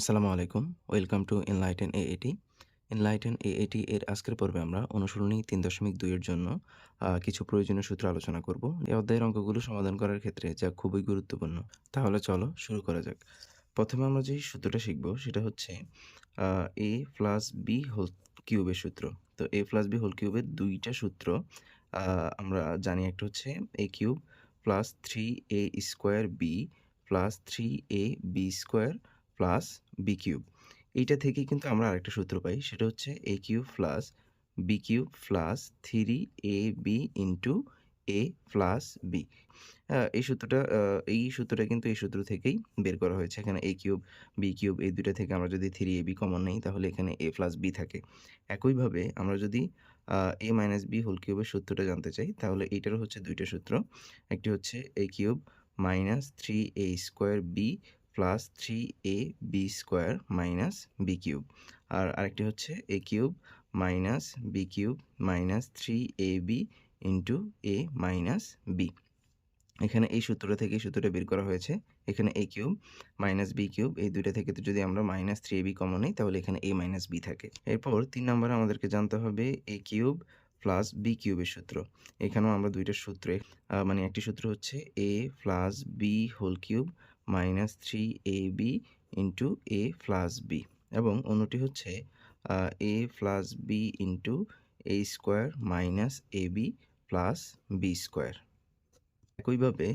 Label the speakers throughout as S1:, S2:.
S1: আসসালামু আলাইকুম। Welcome to Enlighten AAT. Enlighten AAT এর আজকের পর্বে আমরা অনুসরণী তিন দশমিক দুইয়ের জন্য কিছু প্রয়োজনীয় সূত্র আলোচনা করব। এই অধ্যায়ের অঙ্কগুলো সমাধান করার ক্ষেত্রে যা খুবই গুরুত্বপূর্ণ। তাহলে চলো শুরু করা যাক। প্রথমে আমরা যে সূত্রটা শিখব সেটা হচ্ছে এ প্লাস বি হোল কিউবের সূত্র। তো এ প্লাস বি হোল কিউবের দুইটা সূত্র আমরা জানি একটা হচ্ছে A cube plus three A square B plus three A B square plus B cube এইটা থেকে কিন্তু আমরা আরেকটা সূত্র পাই, সেটা হচ্ছে A cube plus B cube plus three A B into A plus B এই সূত্রটা এই সূত্রটা কিন্তু এই সূত্র থেকেই বের করা হয়েছে। এখানে এ কিউব বি কিউব এই দুটো থেকে আমরা যদি থ্রি এ বি কমন নেই, তাহলে এখানে এ প্লাস বি থাকে। একইভাবে আমরা যদি এ মাইনাস বি হোল কিউবের সূত্রটা জানতে চাই, তাহলে এইটারও হচ্ছে দুইটা সূত্র। একটি হচ্ছে A cube minus three A square B plus three A B square minus B cube আর আরেকটি হচ্ছে A cube minus B cube minus three A B into A minus B এখানে এই সূত্রটা থেকে সূত্রটা বের করা হয়েছে। এখানে A cube minus B cube এই দুইটা থেকে তো যদি আমরা minus three A B common নিই, তাহলে এখানে এ মাইনাস বি থাকে। এরপর তিন নম্বরে আমাদেরকে জানতে হবে এ কিউব প্লাস বি কিউবের সূত্র। এখানেও আমরা দুইটা সূত্রে মানে একটি সূত্র হচ্ছে A plus B whole cube minus three A B into A plus B এবং অন্যটি হচ্ছে A plus B into A square minus A B plus B square একইভাবে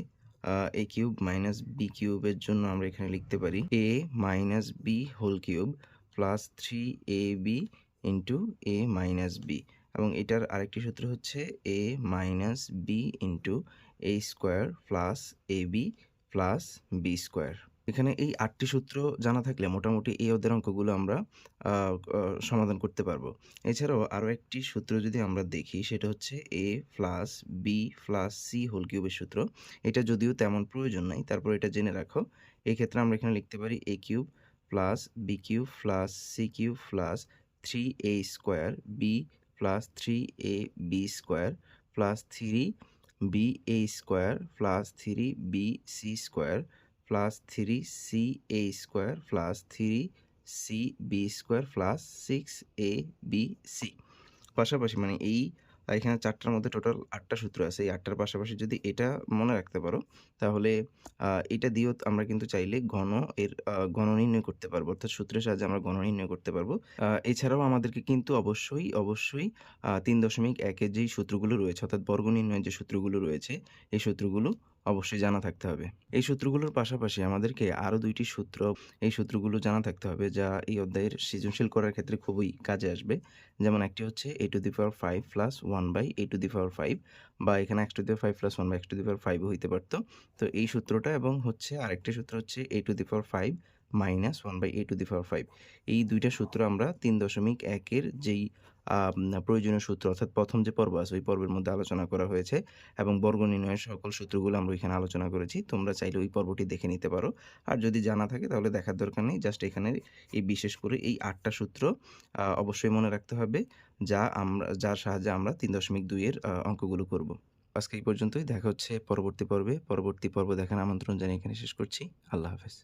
S1: এ কিউব মাইনাস বি কিউবের জন্য আমরা এখানে লিখতে পারি A minus B whole cube plus three A B into A minus B এবং এটার আরেকটি সূত্র হচ্ছে A minus B into A square plus A B plus B square. এখানে এই আটটি সূত্র জানা থাকলে মোটামুটি এই অধ্যায়ের অঙ্কগুলো আমরা সমাধান করতে পারব। এছাড়াও আরও একটি সূত্র যদি আমরা দেখি, সেটা হচ্ছে A plus B plus C whole কিউবের সূত্র। এটা যদিও তেমন প্রয়োজন নাই, তারপর এটা জেনে রাখো। এই ক্ষেত্রে আমরা এখানে লিখতে পারি A cube plus B cube plus C cube plus three A square B plus three A B square, plus three B A square plus three B C square plus three C A square plus three C B square plus six A B C পাশাপাশি মানে এই এখানে চারটার মধ্যে total আটটা সূত্র আছে। এই আটটার পাশাপাশি যদি এটা মনে রাখতে পারো, তাহলে এটা দিয়েও আমরা কিন্তু চাইলে ঘন এর ঘন নির্ণয় করতে পারব। অর্থাৎ সূত্রের সাহায্যে আমরা ঘন নির্ণয় করতে পারব। এছাড়াও আমাদেরকে কিন্তু অবশ্যই অবশ্যই তিন দশমিক একের যেই সূত্রগুলো রয়েছে, অর্থাৎ বর্গ নির্ণয়ের যে সূত্রগুলো রয়েছে, এই সূত্রগুলো অবশ্যই জানা থাকতে হবে। এই সূত্রগুলোর পাশাপাশি আমাদেরকে আরও দুইটি সূত্র এই সূত্রগুলো জানা থাকতে হবে, যা এই অধ্যায়ের সৃজনশীল করার ক্ষেত্রে খুবই কাজে আসবে। যেমন একটি হচ্ছে A to the power five plus one by A to the power five বা এখানে X to the five plus one by X to the power ফাইভও হইতে পারতো। তো এই সূত্রটা এবং হচ্ছে আরেকটি সূত্র হচ্ছে A to the power five minus one by A to the power five এই দুইটা সূত্র আমরা তিন দশমিক একের যেই প্রয়োজনীয় সূত্র, অর্থাৎ প্রথম যে পর্ব আছে, ওই পর্বের মধ্যে আলোচনা করা হয়েছে এবং বর্গ নির্ণয়ের সকল সূত্রগুলো আমরা এখানে আলোচনা করেছি। তোমরা চাইলে ওই পর্বটি দেখে নিতে পারো। আর যদি জানা থাকে, তাহলে দেখার দরকার নেই। জাস্ট এখানে এই বিশেষ করে এই আটটা সূত্র অবশ্যই মনে রাখতে হবে, যা আমরা, যার সাহায্যে আমরা তিন দশমিক দুইয়ের অঙ্কগুলো করব। আজকে এই পর্যন্তই। দেখা হচ্ছে পরবর্তী পর্বে। পরবর্তী পর্ব দেখার আমন্ত্রণ জানিয়ে এখানে শেষ করছি। আল্লাহ হাফেজ।